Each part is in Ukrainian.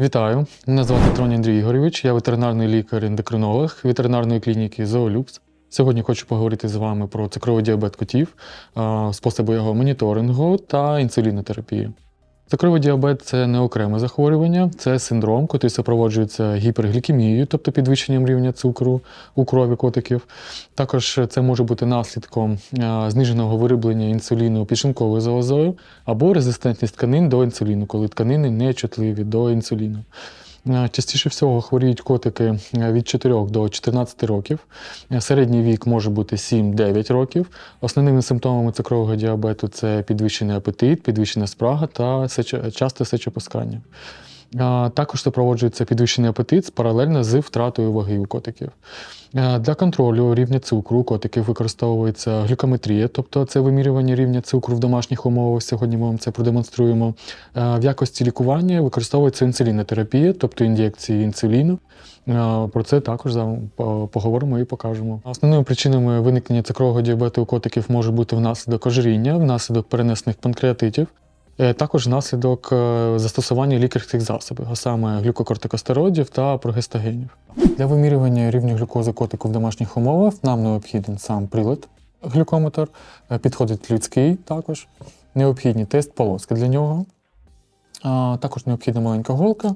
Вітаю! Мене звати Троні Андрій Ігорович, я ветеринарний лікар-ендокринолог ветеринарної клініки Зоолюкс. Сьогодні хочу поговорити з вами про цукровий діабет котів, способи його моніторингу та інсулінотерапії. Цукровий діабет це не окреме захворювання, це синдром, який супроводжується гіперглікемією, тобто підвищенням рівня цукру у крові котиків. Також це може бути наслідком зниженого вироблення інсуліну підшлунковою залозою або резистентність тканин до інсуліну, коли тканини не чутливі до інсуліну. Е, Частіше всього хворіють котики е, від 4 до 14 років. Е, Середній вік може бути 7-9 років. Основними симптомами цукрового діабету це підвищений апетит, підвищена спрага та часте сечопускання. Також супроводжується підвищений апетит паралельно з втратою ваги у котиків. Для контролю рівня цукру у котиків використовується глюкометрія, тобто це вимірювання рівня цукру в домашніх умовах. Сьогодні ми вам це продемонструємо. В якості лікування використовується інсулінотерапія, тобто ін'єкції інсуліну. Про це також поговоримо і покажемо. Основними причинами виникнення цукрового діабету у котиків може бути внаслідок ожиріння, внаслідок перенесених панкреатитів. Е, Також внаслідок е, застосування лікарських засобів, а саме глюкокортикостероїдів та прогестагенів. Для вимірювання рівня глюкози котику в домашніх умовах нам необхіден сам прилад глюкометр, е, підходить людський також. Необхідні тест полоски для нього. Також необхідна маленька голка,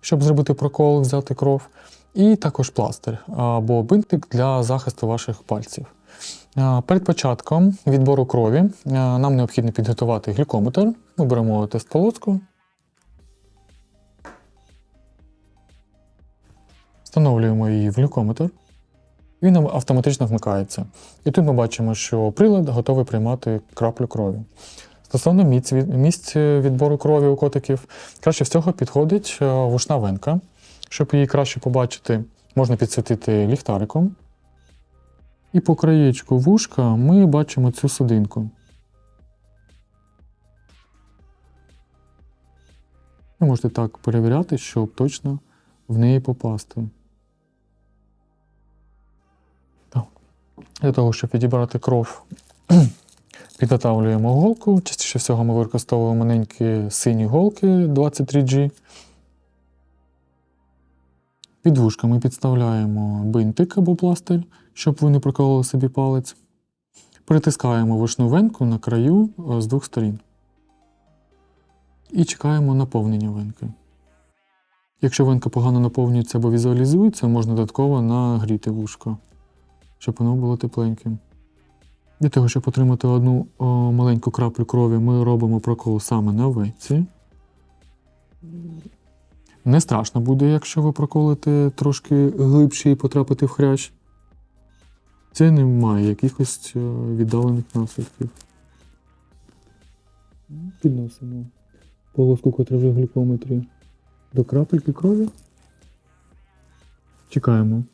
щоб зробити прокол, взяти кров. І також пластир або бинтик для захисту ваших пальців. Перед початком відбору крові нам необхідно підготувати глюкометр. Ми беремо тест полоску. Встановлюємо її в глюкометр. Він автоматично вмикається. І тут ми бачимо, що прилад готовий приймати краплю крові. Стосовно місць, відбору крові у котиків, краще всього підходить вушна венка. Щоб її краще побачити, можна підсвітити ліхтариком. І по краєчку вушка ми бачимо цю судинку. Ви можете так перевіряти, щоб точно в неї попасти. Так. Для того, щоб відібрати кров, підготавлюємо голку. Частіше всього ми використовуємо маленькі сині голки 23G. Під вушка ми підставляємо бинтик або пластир, щоб ви не прокололи собі палець. Притискаємо вушну венку на краю е, з двох сторін. І чекаємо наповнення венки. Якщо венка погано наповнюється або візуалізується, можна додатково нагріти вушко, щоб воно було тепленьким. Для того, щоб отримати одну о, маленьку краплю крові, ми робимо прокол саме на венці. Не страшно буде, якщо ви проколите трошки глибше і потрапите в хрящ. Це не має якихось е, віддалених наслідків. Підносимо полоску, котра вже в глюкометрі, до крапельки крові. Чекаємо.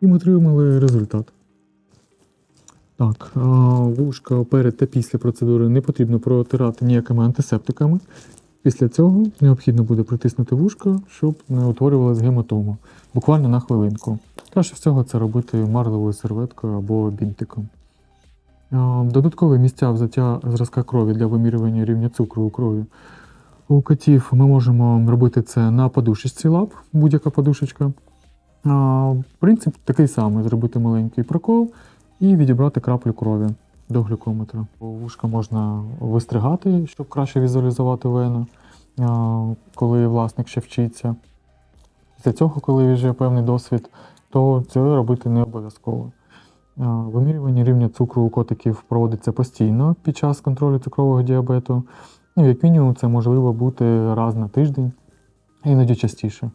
І ми отримали результат. Так, вушка перед та після процедури не потрібно протирати ніякими антисептиками. Після цього необхідно буде притиснути вушко, щоб не утворювалась гематома. Буквально на хвилинку. Краще всього це робити марлевою серветкою або бінтиком. Додаткові місця взяття зразка крові для вимірювання рівня цукру у крові. У котів ми можемо робити це на подушечці лап, будь-яка подушечка. А, Принцип такий самий: зробити маленький прокол і відібрати краплю крові до глюкометра. Вушка можна вистригати, щоб краще візуалізувати вену, коли власник ще вчиться. Після цього, коли вже певний досвід, то це робити не обов'язково. Вимірювання рівня цукру у котиків проводиться постійно під час контролю цукрового діабету. Ну, як мінімум, це можливо бути раз на тиждень, іноді частіше.